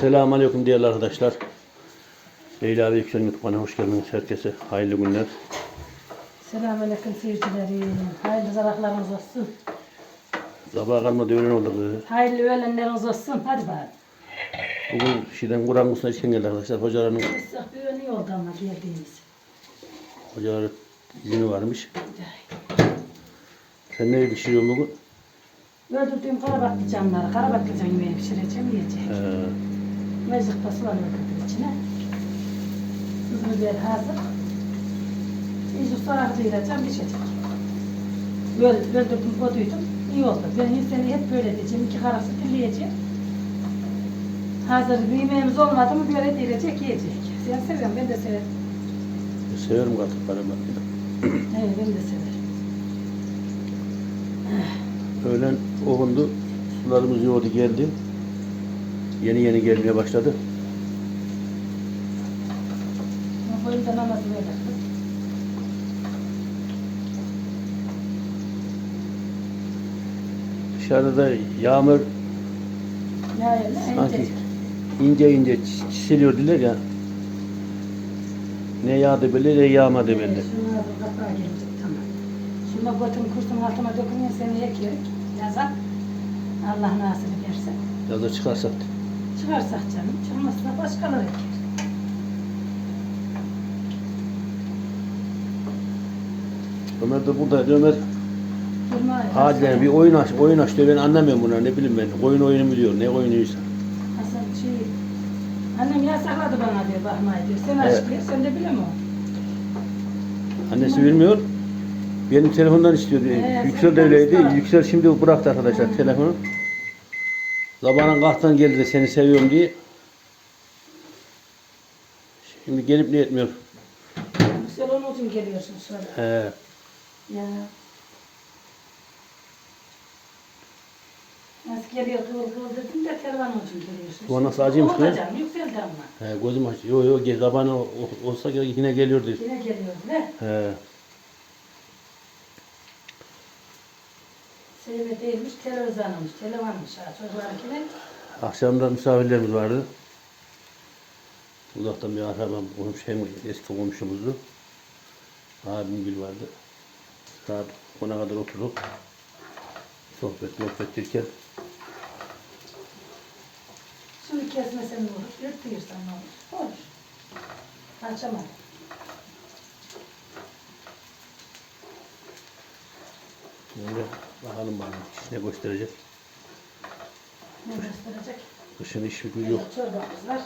Selamun Aleyküm değerli arkadaşlar. Leyla ve Yüksel YouTube kanalına hoş geldiniz herkese. Hayırlı günler. Selamünaleyküm seyircilerim. Hayırlı sabahlarınız olsun. Sabaha kalmadı öğlen oldu. Hayırlı öğlenleriniz olsun. Hadi bakalım. Bugün şeyden Kur'an kursuna içken geldi arkadaşlar. Hocaların, Islak bir önü oldu ama geldiğimiz. hocaların izini varmış. Sen ne pişiriyorsun bugün? Öldürdüğüm karabatlıcanları, karabatlıcan yemeği pişireceğim, yiyecek. Ee, Meclik da sular öldürdüm içine. Tuz biber hazır. İyice sonra kıyıracağım, pişecek. Böyle öldürdüm, koduydum. İyi oldu. Ben inseni hep böyle diyeceğim. İki karası dinleyeceğim. Hazır bir yemeğimiz olmadı mı böyle dilecek, yiyecek. Sen seviyorsun, ben de severim. severim katık paramı. Evet, ben de severim. Öğlen okundu. Sularımız yoğurdu geldi. Yeni yeni gelmeye başladı. Dışarıda da yağmur sanki ince ince çi- çisiliyor diler ya. Ne yağdı belli ne yağmadı belli. Evet. Şuna götüm kurtum altıma dökünüyor, seni ekiyor. Yazar. Allah nasip ederse. Yazda çıkarsak. Çıkarsak canım, çıkmazsa başkaları eker. Ömer de buradaydı. Ömer Durma. Hadi bir oyun aç, oyun aç diyor. Ben anlamıyorum bunu. Ne bileyim ben. Oyun oyunu mu diyor? Ne oyunuysa. Hasan şey, annem yasakladı bana diyor, bakmayı diyor. Sen Evet. aç diyor, sen de biliyor musun? Annesi bilmiyor. Benim telefondan istiyor diyor. Ee, Yüksel de sen öyleydi. Yüksel şimdi bıraktı arkadaşlar telefonu. Zamanın kalktan geldi de seni seviyorum diye. Şimdi gelip ne etmiyor. Sen onun için geliyorsun şöyle. He. Ya. Nasıl geliyor kıvıl kıvıl dedim de telefon için geliyorsun. Bu nasıl acıymış O da lan? canım yükseldi ama. He, gözüm aç. Yo yo o- olsa yine geliyordu. Yine geliyor ne? He. Sevme değilmiş, televizyonmuş, telefonmuş ha çocuklarınkine. Akşamda misafirlerimiz vardı. Uzaktan bir akrabam, komşu, hem eski komşumuzdu. Abim gül vardı. Saat 10'a kadar oturduk. Sohbet, muhabbet derken Suyu kesmesen ne olur, yırtıyorsan ne olur? Olur. Açamadım. şimdi bakalım bana ne gösterecek. Ne gösterecek? Kışın iş gücü yok. Çorbamız var.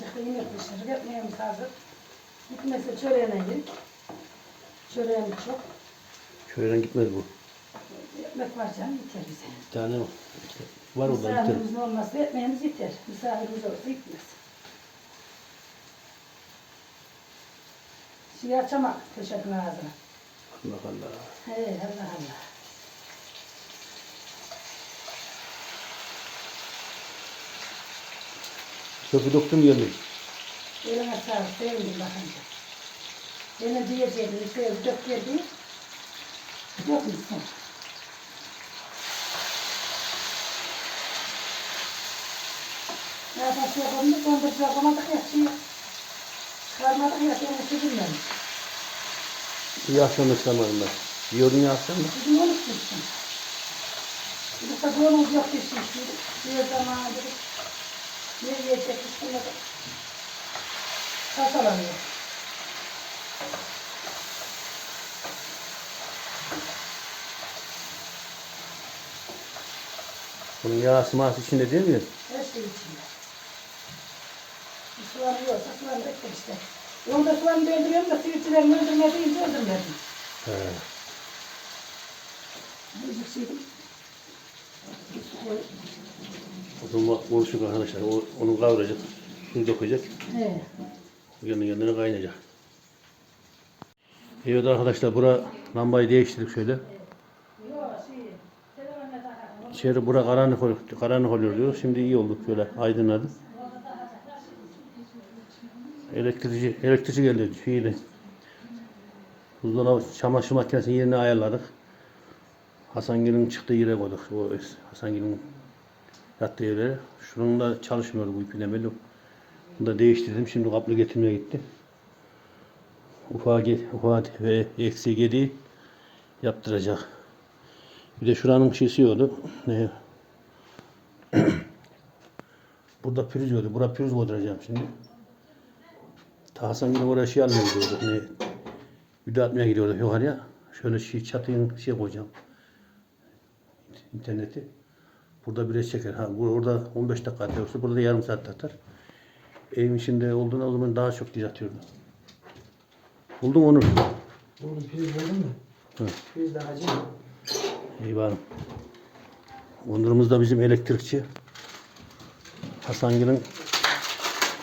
Cıklı yemek pişirir, ekmeğimiz hazır. Gitmese çöreğine yedik. Çöreğimiz çok. Köyden gitmez bu. Ekmek var canım, yeter bize. Bir tane var. Var orada bir tane. Misafirimizin olmazsa ekmeğimiz yeter. Misafirimiz olursa gitmez. Şey açamak köşenin ağzına. Allah Allah. Hey Allah Allah. Çöpü döktüm geldim. Eline sağlık, sevindim bakınca. Beni diyeceğim, sev, dök geldi. Dökmüşsün. Ya taş yapalım da dondurucu yapamadık ya. Şey, çıkarmadık ya, beni çözülmem. İyi akşam ıslamadım ben. Yiyordun ya akşam da. Bizim onu tutsun. Yoksa donumuz yok pişmişti. Bir zaman dedik. Ne yiyecek üstüne de. Kasalanıyor. Bunun yağ sıması içinde değil mi? Her şey içinde. Soğan bekle işte. Onda soğan döndürüyorum da sivilcilerini öldürme deyince öldürmedim. He. Azıcık şey O zaman konuştuk arkadaşlar. O, onu kavuracak. Suyu dökecek. He. Kendi kendine kaynayacak. Evet arkadaşlar bura lambayı değiştirdik şöyle. İçeri bura karanlık, oluyor- karanlık oluyor diyor. Şimdi iyi olduk şöyle aydınladı. Elektrici, elektrici geldi şeydi. Buzdolabı çamaşır makinesinin yerini ayarladık. Hasan Gül'ün çıktığı yere koyduk. O Hasan Gül'ün Yattığı yerlere. Şunun da çalışmıyordu bu ipine belli. Bunu da değiştirdim. Şimdi kaplı getirmeye gitti. Ufağa, ge- ufağa ve eksi gediği yaptıracak. Bir de şuranın şeysi yoktu. Ne? Burada pürüz yoktu. Bura pürüz koyduracağım şimdi. Ta Hasan yine oraya şey almaya gidiyordu. Ne? Video atmaya gidiyordu yukarıya. Şöyle şey çatıyın şey koyacağım. İnterneti. Burada biraz çeker. Ha, orada 15 dakika atıyorsa burada yarım saat atar. Evin içinde olduğunda o zaman daha çok diz atıyordu. Buldum onu. Oğlum priz buldun mu? Hı. Priz de acı. İyi bari. Onurumuz da bizim elektrikçi. Hasangil'in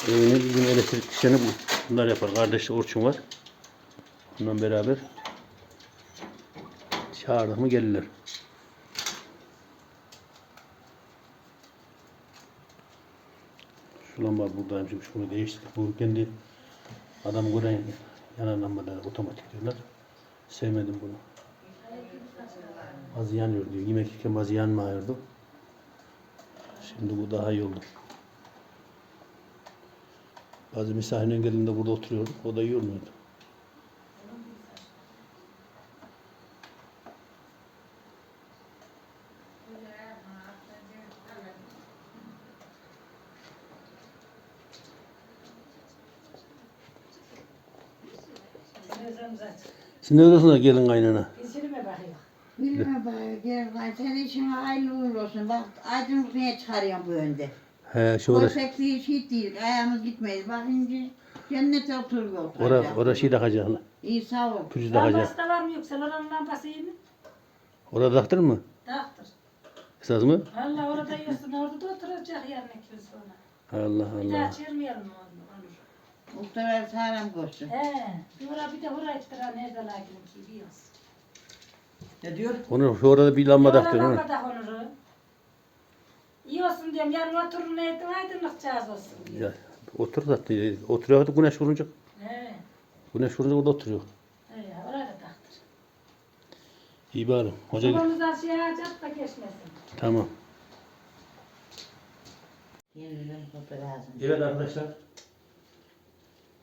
evine bizim elektrikçilerini bu. Bunlar yapar. Kardeşi Orçun var. Bundan beraber çağırdık mı gelirler. Şu lamba buradayım şimdi şunu değiştirdik. Bu kendi adam gören yanan lambalar otomatik diyorlar. Sevmedim bunu. Bazı yanıyor diyor. Yemek yerken bazı yanmıyordu. Şimdi bu daha iyi oldu. Bazı misafirlerin geldiğinde burada oturuyorduk. O da iyi Siz ne diyorsunuz gelin kaynana? İzleme bakıyor. Bilmem bari gel gel senin için hayırlı uğurlu olsun. Bak aydınlık niye çıkarıyorsun bu önde? He şu orası. Koysak bir şey değil. Ayağımız gitmeyiz. Bak şimdi cennete oturup Ora, oturacak. ora şey takacak. İyi sağ ol. Pürüz takacak. Lambası da var mı yoksa oranın lambası iyi mi? Orada taktır mı? Taktır. Esas mı? Valla orada yiyorsun orada da oturacak yarın iki gün sonra. Allah Bir daha Allah. çığırmayalım onu. Muhtemelen sağlam koşsun. He. Bir ora bir de ora ettiren nerede lakin ki biliyorsun. Ne diyor? Onu şu orada bir lamba lamba onu. da Onur'u. İyi olsun diyorum yarın oturun ne ettin aydınlık cihaz olsun diyor. Ya, otur zaten. Oturuyor güneş vurunca. He. Güneş vurunca orada oturuyor. He orada taktır. İyi bari. Hoca Babamızdan şey alacak da geçmesin. Tamam. Yeniden. Evet arkadaşlar.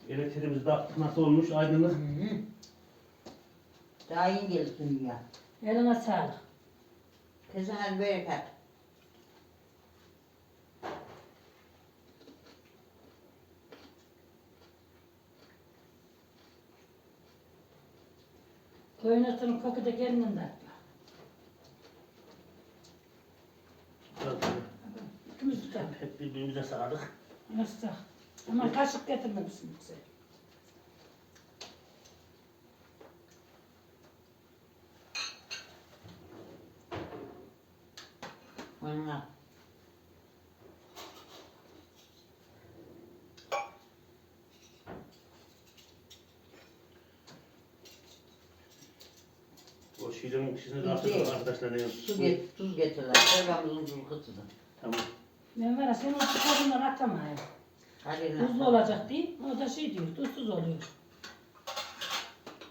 Elektriğimiz de nasıl olmuş aydınlık. Hı hı. Daha iyi gelsin ya. Eline sağlık. Kesene bereket. Otunun koku da kendinden. Hep birbirimize sağladık. Nasıl? Ama kaşık getirmemişsin bize. Onlar. O şiirin de İyi. arkadaşlar ne Su get, tuz getirler. Tuzu kıtıdı. Tamam. Ben var ya senin o tadından atamayayım. Hadi Tuzlu olacak diye. O da şey diyor, tuzsuz oluyor.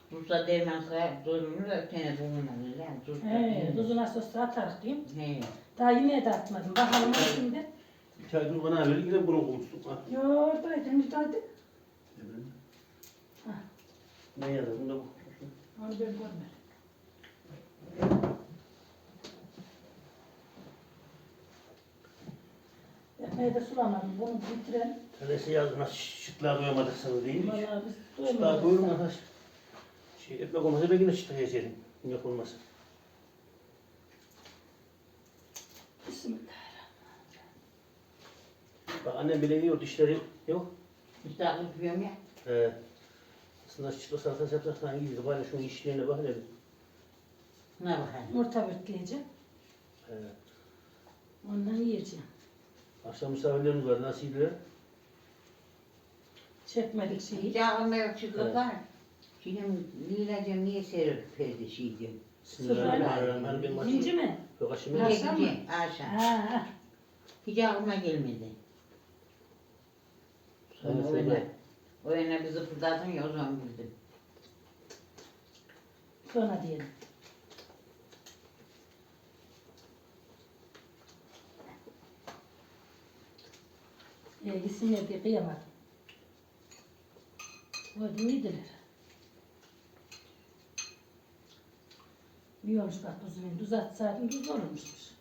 Tuzla değmen sayar. Tuzunu da ötene bulunmadı. Lan tuz. He, tuzu nasıl olsa atarız diyeyim. He. Daha yemeğe de atmadım. Bakalım o şimdi. Bir çay dur bana ver yine bunu konuşsun. Ha. Yo, oradaydı, oradaydı. Ha. Ne yazar? Bunda bu. Onu ben görmedim. Ekmeği de sulamadım. Bunu bitirelim. Tanesi yazdı nasıl şıklığa doyamadıksınız değil mi? Vallahi biz Şıklığa doymadık. doyurun arkadaş. Şey ekmek olmasa ben yine şıklığa geçerim. Yok olmasa. Bismillah. Bak annem bile yiyor dişleri yok. Müstahlık yapıyorum ya. Ee, aslında şıklı salatası yapsak daha iyiydi. Bari şunun işlerine bak hele. Ne bakayım. Orta bütleyeceğim. Ee, Ondan yiyeceğim. Akşam misafirlerimiz var. Nasıl yediler? Çekmedik şeyi. Yok çıkırlar. Şimdi Nilacığım niye serip perdi şey diyor. Bismillahirrahmanirrahim. Hani benim İnci açım. mi? Yok açım Ha. yok. Akşam mı? Akşam. Ha, ha. Hiç aklıma gelmedi. Sonra oyna. söyle. Oyna bizi fırlattın ya o zaman bildim. Sonra diyelim. E, gitsinler diye kıyamadım. O iyiydiler. İyi olmuş bak tuzu ben tuz atsaydım tuz olurmuştur.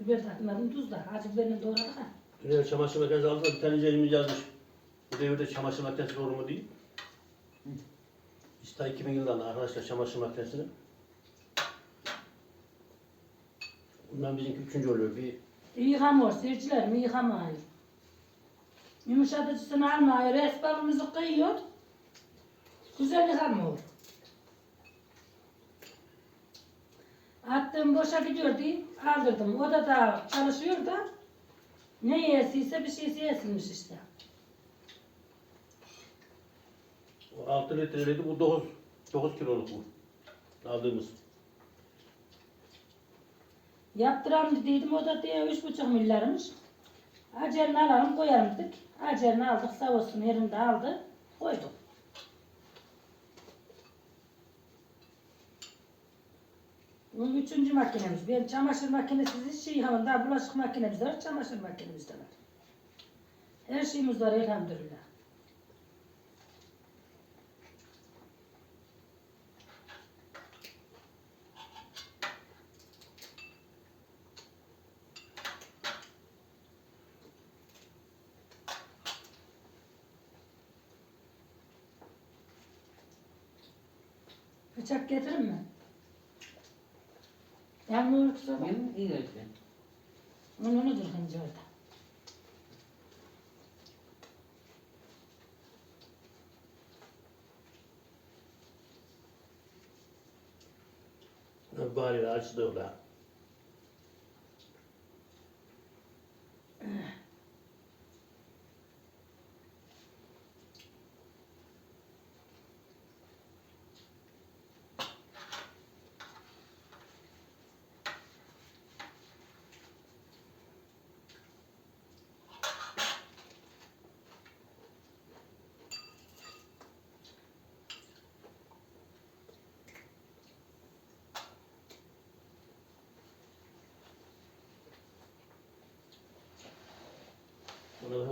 Biber takmadım tuz da. Acı biberini doğradık ha. Dün çamaşır makinesi aldı da bir tane elimiz yazmış. Bu devirde çamaşır makinesi doğru mu değil? Biz ta 2000 yıldan arkadaşlar çamaşır makinesini. Bundan bizimki üçüncü oluyor. Bir Yıkamıyor, seyirciler mi yıkamıyor. Yumuşatıcısını almıyor, esbabımızı kıyıyor. Güzel yıkamıyor. Attım boşa gidiyor diye aldırdım. O da daha çalışıyor da ne yesiyse bir şeysi yesilmiş işte. o 6 litreydi bu 9 9 kiloluk bu. Aldığımız. Yaptıram dediydim o da diye üç buçuk milyarmış. Acerini alalım koyalım dedik. Acerini aldık sağ olsun yerinde aldı koyduk. Bu üçüncü makinemiz. Ben çamaşır makinesiz hiç şey. Daha bulaşık makinemiz de var, çamaşır makinemiz de var. Her şeyimiz var elhamdülillah. Bıçak getirir mi? Yağmur örtüsü var. İyi öyle. Onu onu dur önce orada. Bari açtı da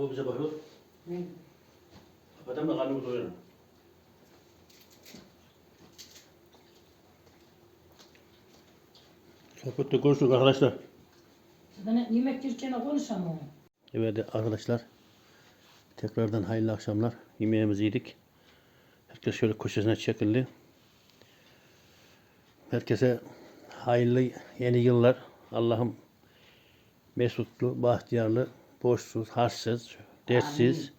bu bize bakıyor. Adam da karnımı doyurur. Sohbette görüşürüz arkadaşlar. Zaten yemek yerken konuşamam. Evet arkadaşlar. Tekrardan hayırlı akşamlar. Yemeğimizi yedik. Herkes şöyle köşesine çekildi. Herkese hayırlı yeni yıllar. Allah'ım mesutlu, bahtiyarlı, boşsuz, harçsız, derssiz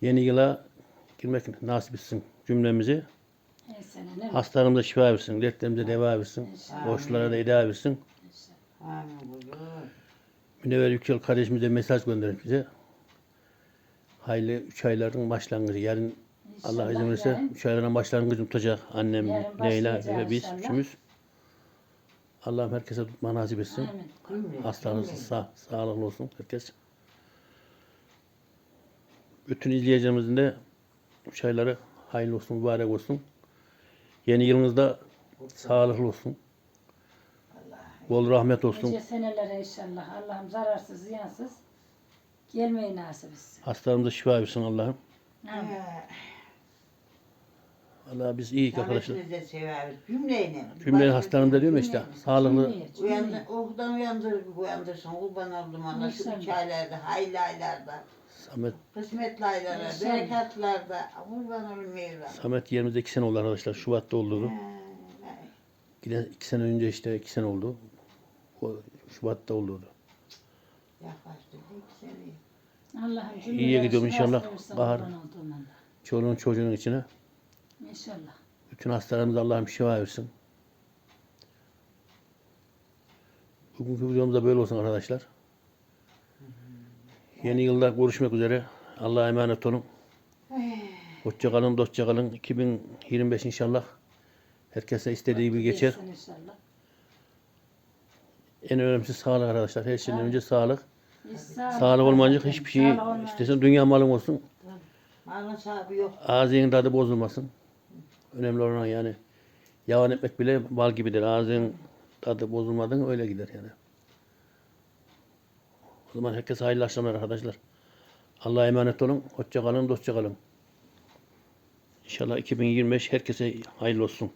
yeni yıla girmek nasip etsin cümlemizi. Her sene ne? Hastalarımıza şifa versin, dertlerimize deva versin, borçlara da eda versin. Amin. Münevver Yüksel kardeşimiz de mesaj göndermiş bize. Hayırlı üç ayların başlangıcı. Yarın Allah izin İnşallah verirse üç ayların başlangıcı tutacak annem, Leyla ve biz inşallah. üçümüz. Allah'ım herkese tutma nasip etsin. Amin. Hastalarınız sağ, sağlıklı olsun herkes. Bütün izleyicilerimizin de üç ayları hayırlı olsun, mübarek olsun. Yeni yılınızda sağlıklı olsun. Bol rahmet olsun. Nice senelere inşallah. Allah'ım zararsız, ziyansız gelmeyi nasip etsin. Hastalarımıza şifa versin Allah'ım. Amin. Vallahi biz iyi arkadaşlar. Sametimizi de severiz. Cümleyle. Cümle hastalarımda diyorum ya işte sağlıklı Cümleyi, cümleyi. Uyandı, okudan uyandır, uyandırsın. Kurban oldum ana şu İnşallah. üç aylarda, hayırlı aylarda, Samet kısmetli aylarda, İnşallah. berekatlarda. Kurban olun Mevlam. Samet yerimizde iki sene oldu arkadaşlar. Şubat'ta oldu. Ha, Giden iki sene önce işte iki sene oldu. O Şubat'ta oldu. Yaklaştı iki sene. Allah'ım İyiye cümlelere gidiyorum inşallah. Bahar. Çoluğun çocuğun içine. İnşallah. Bütün hastalarımıza Allah'ım şifa versin. Bugünkü videomuz da böyle olsun arkadaşlar. Yeni yılda görüşmek üzere. Allah'a emanet olun. Hoşça kalın, dostça kalın. 2025 inşallah herkese istediği gibi geçer. İnşallah. En önemlisi sağlık arkadaşlar. Her şeyden önce sağlık. Sağlık, Sağlık olmayınca hiçbir şey istesen dünya malın olsun. Malın sahibi yok. Ağzının tadı bozulmasın. Önemli olan yani. Yavan ekmek bile bal gibidir. Ağzının tadı bozulmadan öyle gider yani. zaman herkese hayırlı akşamlar arkadaşlar. Allah'a emanet olun. Hoşça kalın, dostça kalın. İnşallah 2025 herkese hayırlı olsun.